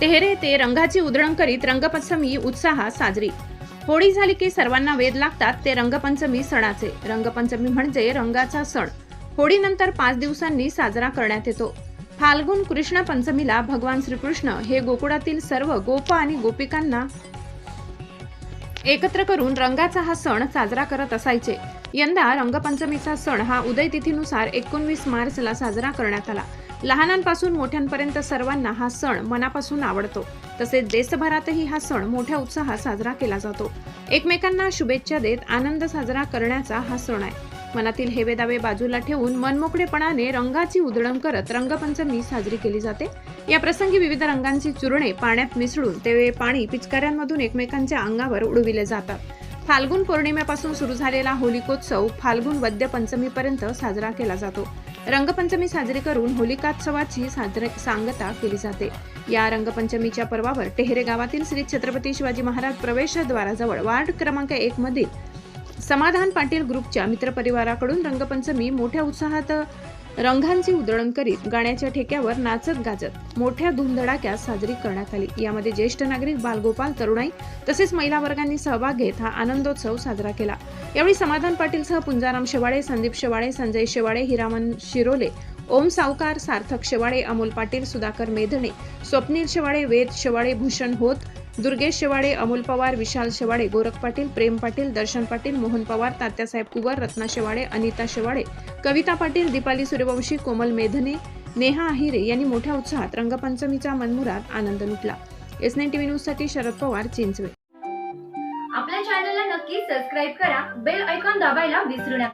तेहरे ते रंगाची उधळण करीत रंगपंचमी उत्साहात साजरी. होळी झाली की सर्वांना वेध लागतात ते रंगपंचमी सणाचे. रंगपंचमी म्हणजे रंगाचा सण. होळीनंतर पाच दिवसांनी साजरा करण्यात येतो. फाल्गुन कृष्ण पंचमीला भगवान श्रीकृष्ण हे गोकुळातील सर्व गोप आणि गोपिकांना एकत्र करून रंगाचा हा सण साजरा करत असायचे. यंदा रंगपंचमीचा सण हा उदय तिथीनुसार एकोणवीस मार्चला साजरा करण्यात आला. लहानांपासून मोठ्यांपर्यंत सर्वांना हा सण मनापासून आवडतो. तसेच देशभरातही हा सण मोठ्या उत्साहात साजरा केला जातो. एकमेकांना शुभेच्छा देत आनंद साजरा करण्याचा हा सण आहे. मनातील हेवेदावे बाजूला ठेवून मनमोकळेपणाने रंगाची उधळण करत रंगपंचमी साजरी केली जाते. या प्रसंगी विविध रंगांची चुरणे पाण्यात मिसळून ते पाणी पिचकाऱ्यांमधून एकमेकांच्या अंगावर उडविले जातात. फाल्गुन पौर्णिमेपासून सुरू झालेला होलिकोत्सव फाल्गुन वद्य पंचमीपर्यंत साजरा केला जातो. रंगपंचमी साजरी करून होलिकात्सवाची साजरे सांगता केली जाते. या रंगपंचमीच्या पर्वावर टेहरे गावातील श्री छत्रपती शिवाजी महाराज प्रवेशद्वाराजवळ वार्ड क्रमांक एक मधील समाधान पाटील ग्रुपच्या मित्रपरिवाराकडून रंगपंचमी मोठ्या उत्साहात रंगांची उधळण करीत गाण्याच्या ठेक्यावर नाचत गाजत मोठ्या धुमधडाक्यात साजरी करण्यात आली. यामध्ये ज्येष्ठ नागरिक बालगोपाल तरुणाई तसेच महिला वर्गांनी सहभाग घेत हा आनंदोत्सव साजरा केला. यावेळी समाधान पाटीलसह पुंजाराम शेवाळे संदीप शेवाळे संजय शेवाळे हिरामन शिरोले ओम सावकार सार्थक शेवाळे अमोल पाटील सुधाकर मेधणे स्वप्नील शेवाळे वेद शेवाळे भूषण होत दुर्गेश शेवाळे अमोल पवार विशाल शेवाळे गोरख पाटील प्रेम पाटील दर्शन पाटील मोहन पवार तात्यासाहेब कुवर रत्ना शेवाळे अनिता शेवाळे कविता पाटील दीपाली सूर्यवंशी कोमल मेधने नेहा आहिरे यांनी मोठ्या उत्साहात रंगपंचमीचा मनमुरात आनंद लुटला. एस नाईन टीव्ही न्यूजसाठी शरद पवार चिंचवे. आपल्या चॅनलला नक्की सबस्क्राईब करा बेल ऐकॉन दाबायला विसरू नका.